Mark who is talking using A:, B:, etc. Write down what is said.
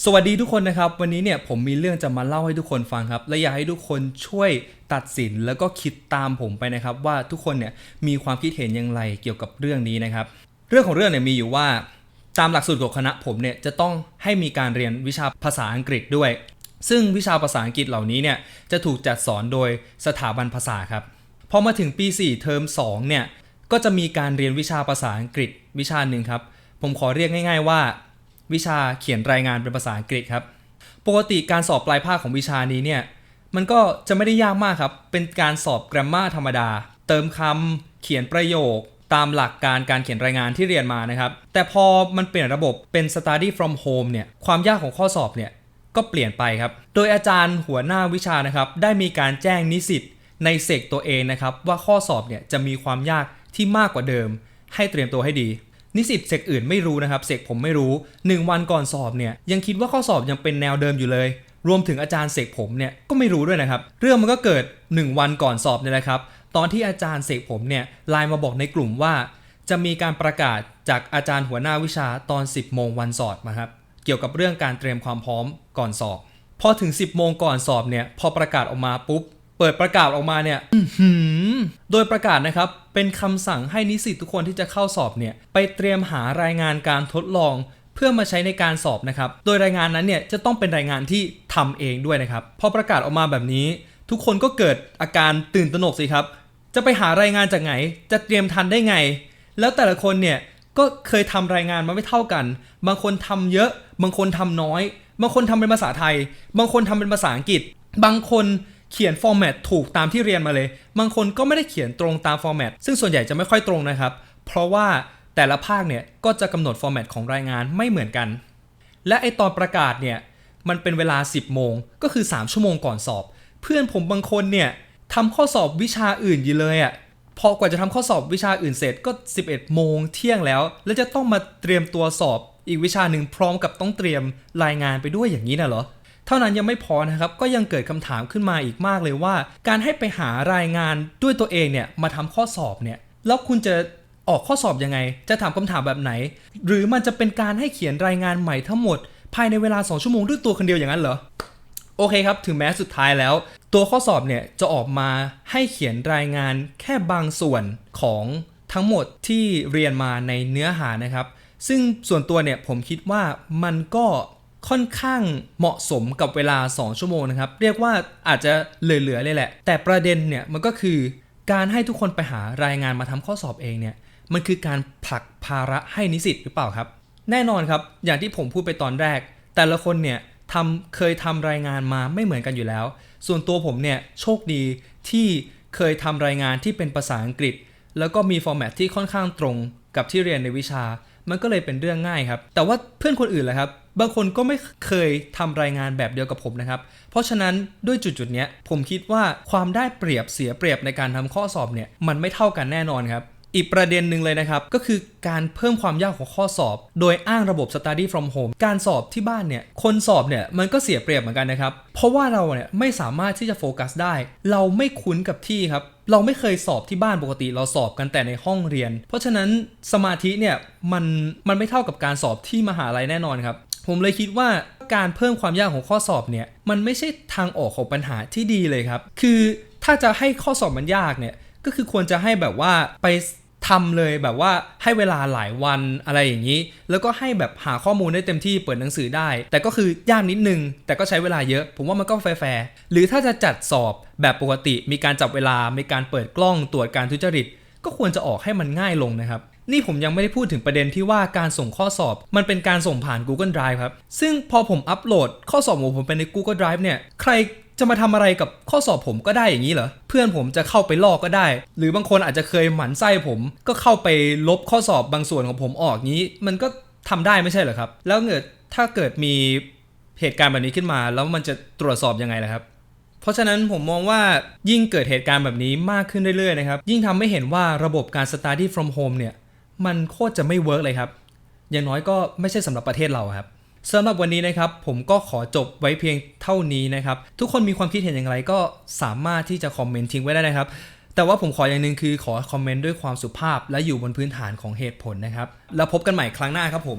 A: สวัสดีทุกคนนะครับ วันนี้เนี่ยผมมีเรื่องจะมาเล่าให้ทุกคนฟังครับ และอยากให้ทุกคนช่วยตัดสินแล้วก็คิดตามผมไปนะครับ ว่าทุกคนเนี่ยมีความคิดเห็นอย่างไรเกี่ยวกับเรื่องนี้นะครับ เรื่องของเรื่องเนี่ยมีอยู่ว่า ตามหลักสูตรของคณะผมเนี่ยจะต้องให้มีการเรียนวิชาภาษาอังกฤษด้วย ซึ่งวิชาภาษาอังกฤษเหล่านี้เนี่ยจะถูกจัดสอนโดยสถาบันภาษาครับพอมาถึงปี 4 เทอม2เนี่ยก็จะมีการเรียนวิชาภาษาอังกฤษวิชาหนึ่งครับผมขอเรียกง่าย ๆว่า วิชาเขียนรายงานเป็นภาษาอังกฤษครับ ปกติการสอบปลายภาคของวิชานี้เนี่ยมันก็จะไม่ได้ยากมากครับ เป็นการสอบ grammar ธรรมดา เติมคำเขียนประโยค ตามหลักการการเขียนรายงานที่เรียนมานะครับ แต่พอมันเปลี่ยนระบบเป็น study from home เนี่ย ความยากของข้อสอบเนี่ยก็เปลี่ยนไปครับ โดยอาจารย์หัวหน้าวิชานะครับ ได้มีการแจ้งนิสิตในเซกตัวเองนะครับ ว่าข้อสอบเนี่ยจะมีความยากที่มากกว่าเดิม ให้เตรียมตัวให้ดี นิสิตเซกอื่นไม่รู้นะครับเซกผมไม่รู้ 1 วันก่อนสอบเนี่ยยังคิดว่าข้อสอบยังเป็นแนวเดิมอยู่เลย รวมถึงอาจารย์เสกผมเนี่ยก็ไม่รู้ด้วยนะครับ เรื่องมันก็เกิด 1 วันก่อนสอบเนี่ยแหละครับ ตอนที่อาจารย์เสกผมเนี่ยไลน์มาบอกในกลุ่มว่า จะมีการประกาศจากอาจารย์หัวหน้าวิชาตอน 10 โมงวันสอบนะครับเกี่ยวกับเรื่องการเตรียมความพร้อมก่อนสอบ พอถึง 10 โมงก่อนสอบเนี่ยพอประกาศออกมาปุ๊บ เปิดประกาศออกมาเนี่ยอื้อหือโดยประกาศนะครับ เป็นคำสั่งให้นิสิตทุกคนที่จะเข้าสอบเนี่ย ไปเตรียมหารายงานการทดลองเพื่อมาใช้ในการสอบนะครับ โดยรายงานนั้นเนี่ยจะต้องเป็นรายงานที่ทำเองด้วยนะครับ พอประกาศออกมาแบบนี้ ทุกคนก็เกิดอาการตื่นตระหนกสิครับ จะไปหารายงานจากไหน จะเตรียมทันได้ไง แล้วแต่ละคนเนี่ยก็เคยทำรายงานมาไม่เท่ากัน บางคนทำเยอะ บางคนทำน้อย บางคนทำเป็นภาษาไทย บางคนทำเป็นภาษาอังกฤษ บางคน เขียนฟอร์แมตถูกตามที่เรียนมาเลย บางคนก็ไม่ได้เขียนตรงตามฟอร์แมตซึ่งส่วนใหญ่จะไม่ค่อยตรงนะครับ เพราะว่าแต่ละภาคเนี่ยก็จะกำหนดฟอร์แมตของรายงานไม่เหมือนกัน และไอตอนประกาศเนี่ยมันเป็นเวลา 10 โมง ก็คือ 3 ชั่วโมงก่อนสอบ เพื่อนผมบางคนเนี่ยทำข้อสอบวิชาอื่นอยู่เลยอะ่ะพอกว่าจะทำข้อสอบวิชาอื่นเสร็จก็ 11 โมงเที่ยงแล้ว แล้วจะต้องมาเตรียมตัวสอบอีกวิชาหนึ่งพร้อมกับต้องเตรียมรายงานไปด้วยอย่างนี้นะเหรอ เท่านั้นยังไม่พอนะครับก็ยังเกิดคำถามขึ้นมาอีกมากเลยว่า การให้ไปหารายงานด้วยตัวเองเนี่ยมาทำข้อสอบเนี่ยแล้วคุณจะออกข้อสอบยังไง จะถามคำถามแบบไหน หรือมันจะเป็นการให้เขียนรายงานใหม่ทั้งหมด ภายในเวลา 2 ชั่วโมงด้วยตัวคนเดียวอย่างนั้นเหรอโอเคครับ ถึงแม้สุดท้ายแล้ว ตัวข้อสอบเนี่ยจะออกมาให้เขียนรายงานแค่บางส่วนของทั้งหมดที่เรียนมาในเนื้อหานะครับ ซึ่งส่วนตัวเนี่ยผมคิดว่ามันก็ ค่อนข้างเหมาะสมกับเวลา 2 ชั่วโมงนะครับ เรียกว่าอาจจะเหลือๆเลยแหละ แต่ประเด็นเนี่ยมันก็คือการให้ทุกคนไปหารายงานมาทำข้อสอบเองเนี่ยมันคือการผลักภาระให้นิสิตหรือเปล่าครับ แน่นอนครับ อย่างที่ผมพูดไปตอนแรก แต่ละคนเนี่ยทำเคยทำรายงานมาไม่เหมือนกันอยู่แล้ว ส่วนตัวผมเนี่ยโชคดีที่เคยทำรายงานที่เป็นภาษาอังกฤษ แล้วก็มีฟอร์แมตที่ค่อนข้างตรงกับที่เรียนในวิชา มันก็เลยเป็นเรื่องง่ายครับ แต่ว่าเพื่อนคนอื่นล่ะครับ บางคนก็ไม่เคยทำรายงานแบบเดียวกับผมนะครับ เพราะฉะนั้นด้วยจุดๆเนี้ยผมคิดว่าความได้เปรียบเสียเปรียบในการทำข้อสอบเนี่ยมันไม่เท่ากันแน่นอนครับอีกประเด็นหนึ่งเลยนะครับ ก็คือการเพิ่มความยากของข้อสอบ โดยอ้างระบบ study from home การสอบที่บ้านเนี่ยคนสอบเนี่ยมันก็เสียเปรียบเหมือนกันนะครับ เพราะว่าเราเนี่ยไม่สามารถที่จะโฟกัสได้ เราไม่คุ้นกับที่ครับ เราไม่เคยสอบที่บ้านปกติเราสอบกันแต่ในห้องเรียน เพราะฉะนั้นสมาธิเนี่ยมันมันไม่เท่ากับการสอบที่มหาลัยแน่นอนครับ ผมเลยคิดว่าการเพิ่มความยากของข้อสอบเนี่ยมันไม่ใช่ทางออกของปัญหาที่ดีเลยครับ คือถ้าจะให้ข้อสอบมันยากเนี่ยก็คือควรจะให้แบบว่าไป ทำเลยแบบว่าให้เวลาหลายวันอะไรอย่างนี้ แล้วก็ให้แบบหาข้อมูลได้เต็มที่เปิดหนังสือได้ แต่ก็คือยากนิดนึง แต่ก็ใช้เวลาเยอะ ผมว่ามันก็แฟร์หรือถ้าจะจัดสอบแบบปกติ มีการจับเวลา มีการเปิดกล้องตรวจการทุจริต ก็ควรจะออกให้มันง่ายลงนะครับนี่ผมยังไม่ได้พูดถึงประเด็นที่ว่าการส่งข้อสอบ มันเป็นการส่งผ่าน Google Drive ครับ ซึ่งพอผมอัปโหลดข้อสอบของผมไปใน Google Drive เนี่ย ใคร จะมาทำอะไรกับข้อสอบผมก็ได้อย่างนี้เหรอ เพื่อนผมจะเข้าไปลอกก็ได้ หรือบางคนอาจจะเคยหมั่นไส้ผม ก็เข้าไปลบข้อสอบบางส่วนของผมออกนี้ มันก็ทำได้ไม่ใช่เหรอครับ แล้วเกิดถ้าเกิดมีเหตุการณ์แบบนี้ขึ้นมา แล้วมันจะตรวจสอบยังไงล่ะครับ เพราะฉะนั้นผมมองว่ายิ่งเกิดเหตุการณ์แบบนี้มากขึ้นเรื่อยๆนะครับ ยิ่งทำให้เห็นว่าระบบการ study from home เนี่ย มันโคตรจะไม่เวิร์กเลยครับ อย่างน้อยก็ไม่ใช่สำหรับประเทศเราครับ สำหรับวันนี้นะครับผมก็ขอจบไว้เพียงเท่านี้นะครับ ทุกคนมีความคิดเห็นอย่างไรก็สามารถที่จะคอมเมนต์ทิ้งไว้ได้นะครับ แต่ว่าผมขออย่างหนึ่งคือขอคอมเมนต์ด้วยความสุภาพ และอยู่บนพื้นฐานของเหตุผลนะครับ แล้วพบกันใหม่ครั้งหน้าครับผม